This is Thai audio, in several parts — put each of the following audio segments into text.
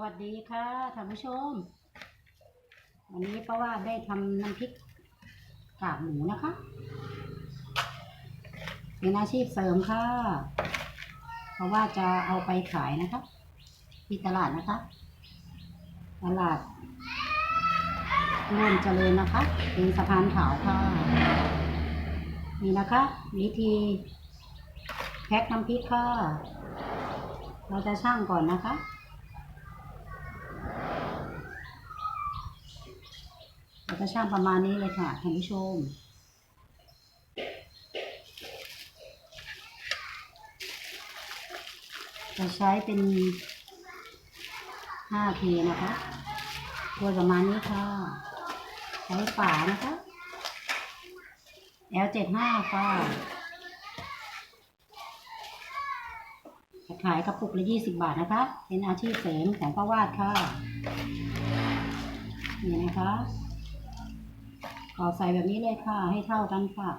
วัสดีค่ะท่านผู้ชม วันนี้ป้าว่าได้ทำน้ำพริกกากหมูนะคะเป็นอาชีพเสริมค่ะ เพราะว่าจะเอาไปขายนะคะที่ตลาดนะคะ ตลาดร่วมเจริญนะคะ เป็นสะพานขาวค่ะ นี่นะคะ วิธีแพ็คน้ำพริกค่ะ เราจะช่างก่อนนะคะ เราจะช่างประมาณนี้เลยค่ะท่านผู้ชม จะใช้เป็น5ทีนะคะตัวประมาณนี้ค่ะ ใช้ฝานะคะ L75 ค่ะขายกระปุกละ20บาทนะคะ เป็นอาชีพเสริมของป้าวาดค่ะ นี่นะคะ ขอใส่แบบนี้เลยค่ะ ให้เท่ากันค่ะ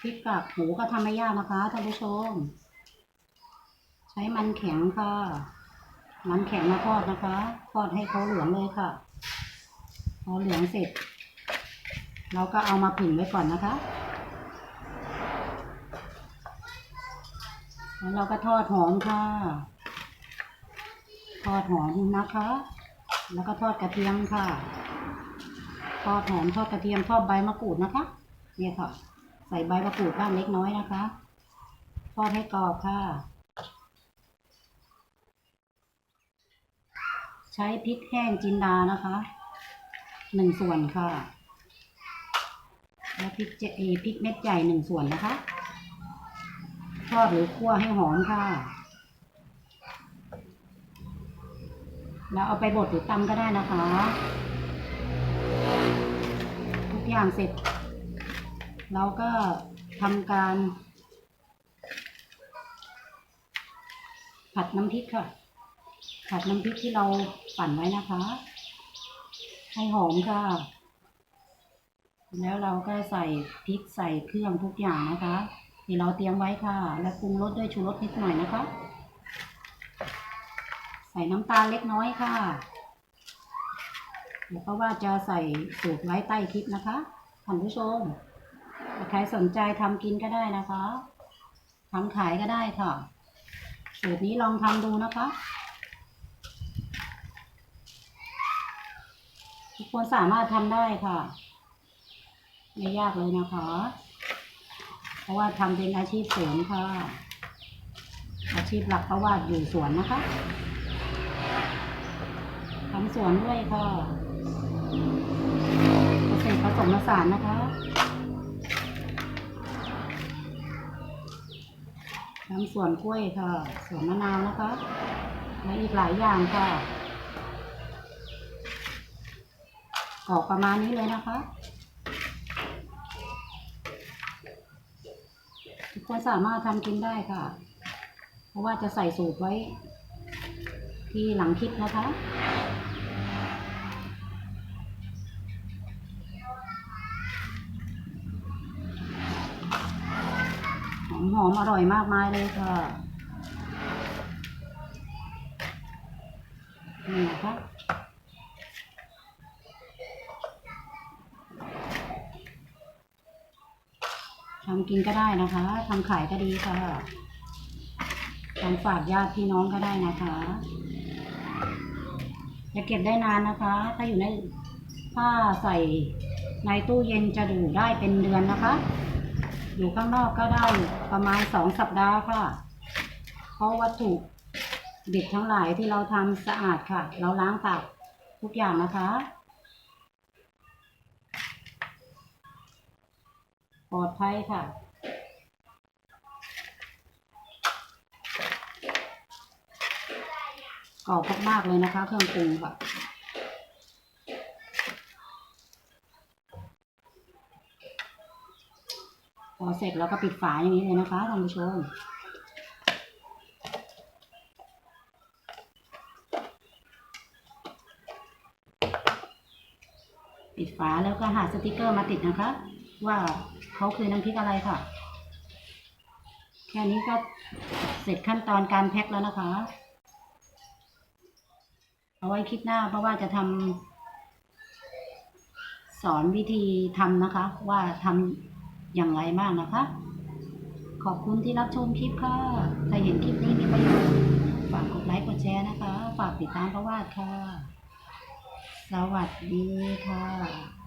พริกกากหมูก็ทำไม่ยากนะคะท่านผู้ชม ใช้มันแข็งค่ะ มันแข็งมาทอดนะคะ ทอดให้เขาเหลืองเลยค่ะ พอเหลืองเสร็จ เราก็เอามาผึ่งไว้ก่อนนะคะ แล้วเราก็ทอดหอมค่ะ ทอดหอมนะคะ แล้วก็ทอดกระเทียมค่ะ ทอดหอมทอดกระเทียมทอดใบมะกรูดนะคะ เนี่ยค่ะ ใส่ใบมะกรูดบ้างเล็กน้อยนะคะ ทอดให้กรอบค่ะ ใช้พริกแห้งจินดานะคะหนึ่งส่วนค่ะ แล้วพริกเจพริกเม็ดใหญ่หนึ่งส่วนนะคะ ทอดหรือคั่วให้หอมค่ะ แล้วเอาไปบดหรือตำก็ได้นะคะ ทุกอย่างเสร็จ เราก็ทำการ ผัดน้ำพริกค่ะ ผัดน้ำพริกที่เราปั่นไว้นะคะ ให้หอมค่ะ แล้วเราก็ใส่พริกใส่เครื่องทุกอย่างนะคะ ที่เราเตรียมไว้ค่ะ และปรุงรสด้วยชูรสนิดหน่อยนะคะ ใส่น้ำตาลเล็กน้อยค่ะแล้วก็ว่าจะใส่สูตรไว้ใต้คลิปนะคะท่านผู้ชมใครสนใจทำกินก็ได้นะคะทำขายก็ได้ค่ะ สูตรนี้ลองทำดูนะคะ ทุกคนสามารถทำได้ค่ะ ไม่ยากเลยนะคะ ราะว่าทำเป็นอาชีพเสริมค่ะ อาชีพหลักเพราะว่าอยู่สวนนะคะทำสวนด้วยค่ะเกษตรผสมผสานนะคะทำสวนกล้วยค่ะ สวนมะนาวนะคะ และอีกหลายอย่างค่ะ ออกประมาณนี้เลยนะคะ ทุกคนสามารถทำกินได้ค่ะ เพราะว่าจะใส่สูตรไว้ ที่หลังคลิปนะคะ หอมหอมอร่อยมากมายเลยค่ะนี่นะคะ ทำกินก็ได้นะคะทำขายก็ดีค่ะทำฝากญาติพี่น้องก็ได้นะคะจะเก็บได้นานนะคะ ถ้าอยู่ในถ้าใส่ในตู้เย็นจะอยู่ได้เป็นเดือนนะคะ อยู่ข้างนอกก็ได้ประมาณสองสัปดาห์ค่ะ เพราะวัตถุดิบทั้งหลายที่เราทำสะอาดค่ะ เราล้างตักทุกอย่างนะคะ ป ลอดภัยค่ะกรอบมากๆเลยนะคะ เครื่องปรุงค่ะพอเสร็จแล้วก็ปิดฝาอย่างนี้เลยนะคะท่านผู้ชมปิดฝาแล้วก็หาสติกเกอร์มาติดนะคะ ว่าเขาคือน้ำพริกอะไรค่ะ แค่นี้ก็เสร็จขั้นตอนการแพ็คแล้วนะคะ เอาไว้คลิปหน้าเพราะว่าจะทำสอนวิธีทำนะคะ ว่าทำอย่างไรบ้างนะคะ ขอบคุณที่รับชมคลิปค่ะ ถ้าเห็นคลิปนี้มีประโยชน์ฝากกดไลค์กดแชร์นะคะ ฝากติดตามปราะว่าค่ะ สวัสดีค่ะ